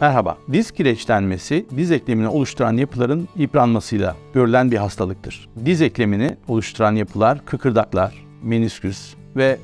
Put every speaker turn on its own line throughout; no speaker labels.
Merhaba. Diz kireçlenmesi, diz eklemini oluşturan yapıların yıpranmasıyla görülen bir hastalıktır. Diz eklemini oluşturan yapılar kıkırdaklar, menisküs ve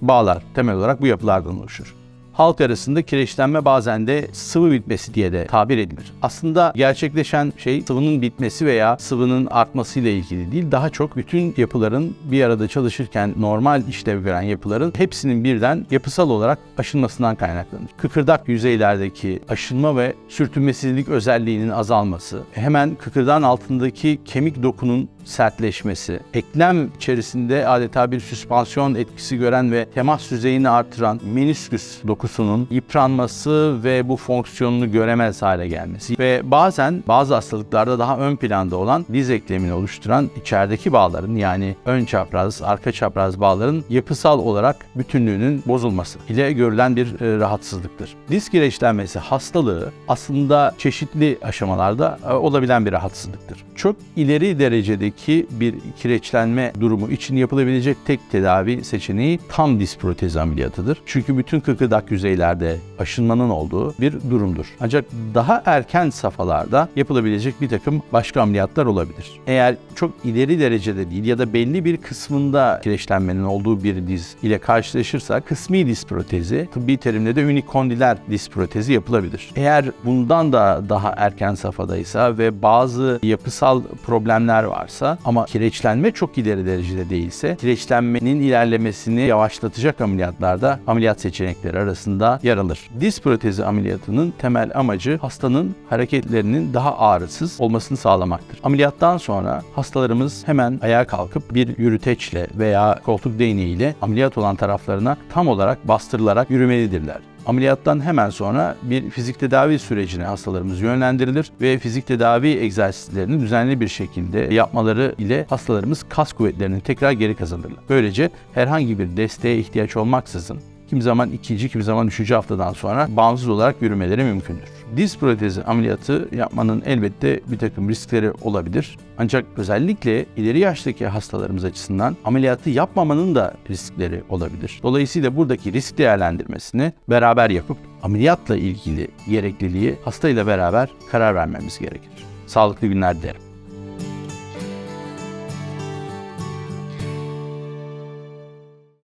bağlar temel olarak bu yapılardan oluşur. Halk arasında kireçlenme bazen de sıvı bitmesi diye de tabir edilir. Aslında gerçekleşen şey sıvının bitmesi veya sıvının artması ile ilgili değil. Daha çok bütün yapıların bir arada çalışırken normal işlev gören yapıların hepsinin birden yapısal olarak aşınmasından kaynaklanır. Kıkırdak yüzeylerdeki aşınma ve sürtünmesizlik özelliğinin azalması, hemen kıkırdağın altındaki kemik dokunun sertleşmesi, eklem içerisinde adeta bir süspansiyon etkisi gören ve temas düzeyini artıran menisküs dokusunun yıpranması ve bu fonksiyonunu göremez hale gelmesi ve bazen bazı hastalıklarda daha ön planda olan diz eklemini oluşturan içerideki bağların yani ön çapraz, arka çapraz bağların yapısal olarak bütünlüğünün bozulması ile görülen bir e, rahatsızlıktır. Diz kireçlenmesi hastalığı aslında çeşitli aşamalarda e, olabilen bir rahatsızlıktır. Çok ileri derecedeki bir kireçlenme durumu için yapılabilecek tek tedavi seçeneği tam diz protezi ameliyatıdır. Çünkü bütün kıkırdak yüzeylerde aşınmanın olduğu bir durumdur. Ancak daha erken safhalarda yapılabilecek bir takım başka ameliyatlar olabilir. Eğer çok ileri derecede değil ya da belli bir kısmında kireçlenmenin olduğu bir diz ile karşılaşırsak kısmi diz protezi, tıbbi terimle de unikondiler diz protezi yapılabilir. Eğer bundan da daha erken safhadaysa ve bazı yapısal problemler varsa ama kireçlenme çok ileri derecede değilse kireçlenmenin ilerlemesini yavaşlatacak ameliyatlarda ameliyat seçenekleri arasında yer alır. Diz protezi ameliyatının temel amacı hastanın hareketlerinin daha ağrısız olmasını sağlamaktır. Ameliyattan sonra hastalarımız hemen ayağa kalkıp bir yürüteçle veya koltuk değneğiyle ameliyat olan taraflarına tam olarak bastırılarak yürümelidirler. Ameliyattan hemen sonra bir fizik tedavi sürecine hastalarımız yönlendirilir ve fizik tedavi egzersizlerini düzenli bir şekilde yapmaları ile hastalarımız kas kuvvetlerini tekrar geri kazanırlar. Böylece herhangi bir desteğe ihtiyaç olmaksızın kimi zaman ikinci, kimi zaman üçüncü haftadan sonra bağımsız olarak yürümeleri mümkündür. Diz protezi ameliyatı yapmanın elbette bir takım riskleri olabilir. Ancak özellikle ileri yaştaki hastalarımız açısından ameliyatı yapmamanın da riskleri olabilir. Dolayısıyla buradaki risk değerlendirmesini beraber yapıp ameliyatla ilgili gerekliliği hastayla beraber karar vermemiz gerekir. Sağlıklı günler dilerim.